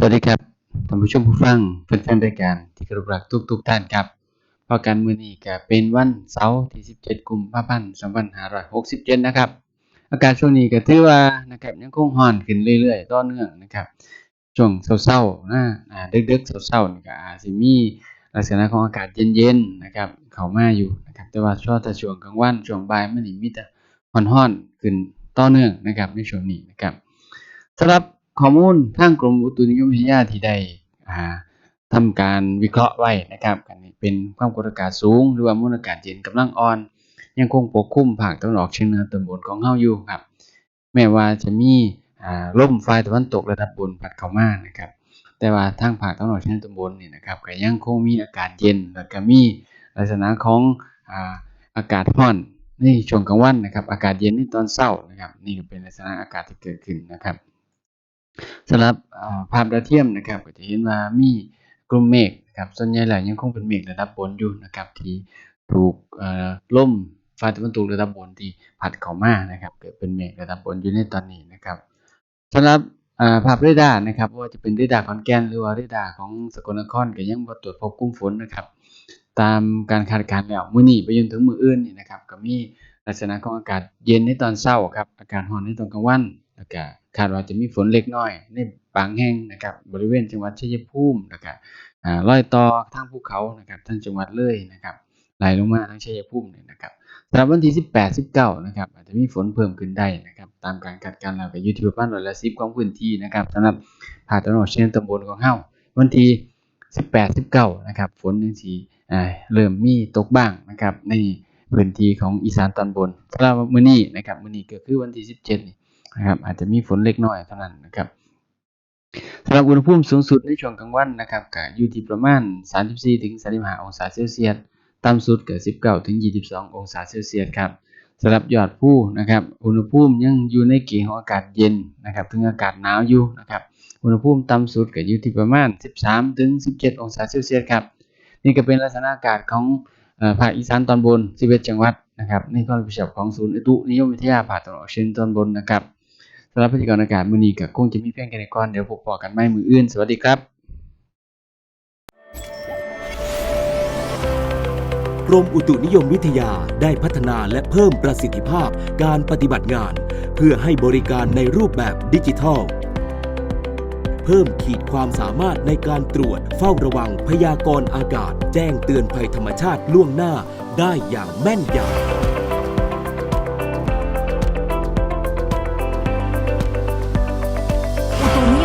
สวัสดีครับท่านผู้ชมผู้ฟังแฟนๆรายการที่เคารพรักทุกๆท่านครับพอกันมื้อนี้ก็เป็นวันเสาร์ที่ 17 กุมภาพันธ์2567 นะครับ อากาศช่วงนี้ก็ถือว่านะครับยังคงร้อนขึ้นเรื่อยๆ ต่อเนื่องนะครับ ช่วงเช้าๆนะอ่าดึกๆเช้าๆนี่ก็อาจสิมีลักษณะของอากาศเย็นๆนะครับเข้ามาอยู่นะครับ แต่ว่าช่วงแต่ช่วงกลางวันช่วงบ่ายมันนี่มีแต่ร้อนๆขึ้นต่อเนื่องนะครับในช่วงนี้นะครับสำหรับ ข้อมูลทางกรมอุตุนิยมวิทยาที่ได้อ่าทำการวิเคราะห์ไว้นะครับอันเป็นความกดอากาศสูง หรือว่ามวลอากาศเย็นกำลังอ่อน ยังคงปกคลุมภาคตะวันออกเฉียงเหนือตอนบนของเฮาอยู่ครับ แม้ว่าจะมีอ่าลมฝ่ายตะวันตกระดับบนพัดเข้ามานะครับ แต่ว่าทางภาคตะวันออกเฉียงเหนือตอนบนนี่นะครับก็ยังคงมีอากาศเย็นแล้วก็มีลักษณะของอากาศร้อนในช่วงกลางวันนะครับ อากาศเย็นในตอนเช้านะครับ นี่เป็นลักษณะอากาศที่เกิดขึ้นนะครับ สำหรับภาพดาวเทียมนะครับก็จะเห็นว่ามีกลุ่มเมฆนะครับส่วนใหญ่แล้วยังคงเป็นเมฆระดับบนอยู่นะครับที่ถูกเอ่มฝ่าตะวันตกระดับบนที่พัดเข้ามานะครับเกิดเป็นเมฆระดับบนอยู่ในตอนนี้นะครับสำหรับภาพเรดาร์นะครับว่าจะเป็นเรดาร์ขอนแก่นหรือว่าเรดาร์ของสกลนครก็ยังบ่ตรวจพบกลุ่มฝนนะครับ ตามการคาดการณ์แล้วมื้อนี้ไปจนถึงมื้ออื่นนี่นะครับก็มีลักษณะของอากาศเย็นในตอนเช้าครับอากาศร้อนในตอนกลางวัน แล้วก็คาดว่าจะมีฝนเล็กน้อยในบางแห่งนะครับ บริเวณจังหวัดชัยภูมิแล้วก็อ่ารอยต่อทางภูเขานะครับทั้งจังหวัดเลยนะครับไหลลงมาทางชัยภูมินี่นะครับสำหรับวันที่ 18 19 นะครับอาจจะมีฝนเพิ่มขึ้นได้นะครับตามการคาดการณ์แล้วก็อยู่ที่ประมาณร้อยละ10ของพื้นที่นะครับสำหรับภาคตะวันออกเฉียงเหนือตอนบนของเฮาวันที่ 18 19 นะครับฝนจังสิอ่าเริ่มมีตกบ้างนะครับในพื้นที่ของอีสานตอนบนสำหรับมื้อนี้นะครับมื้อนี้ก็คือวันที่ 17นี่ นะครับอาจจะมีฝนเล็กน้อยเท่านั้นนะครับสำหรับอุณหภูมิสูงสุดในช่วงกลางวันนะครับก็อยู่ที่ประมาณ 34-35 องศาเซลเซียสต่ำสุดก็19-22 องศาเซลเซียสครับสำหรับยอดภูนะครับ อุณหภูมิยังอยู่ในเกณฑ์ของอากาศเย็นนะครับ ถึงอากาศหนาวอยู่นะครับ อุณหภูมิต่ำสุดก็อยู่ที่ประมาณ 13ถึง17 องศาเซลเซียสครับ นี่ก็เป็นลักษณะอากาศของภาคอีสานตอนบน11จังหวัดนะครับในความรับผิดชอบของศูนย์อุตุนิยมวิทยาภาคตะวันออกเฉียงตอนบนนะครับ สำหรับพยากรณ์อากาศมื้อนี้ก็คงจะมีเพียงแค่นี้ก่อนเดี๋ยวพบกันใหม่มื้ออื่น สวัสดีครับกรมอุตุนิยมวิทยาได้พัฒนาและเพิ่มประสิทธิภาพการปฏิบัติงาน เพื่อให้บริการในรูปแบบดิจิทัล เพิ่มขีดความสามารถในการตรวจเฝ้าระวังพยากรณ์อากาศ แจ้งเตือนภัยธรรมชาติล่วงหน้าได้อย่างแม่นยำ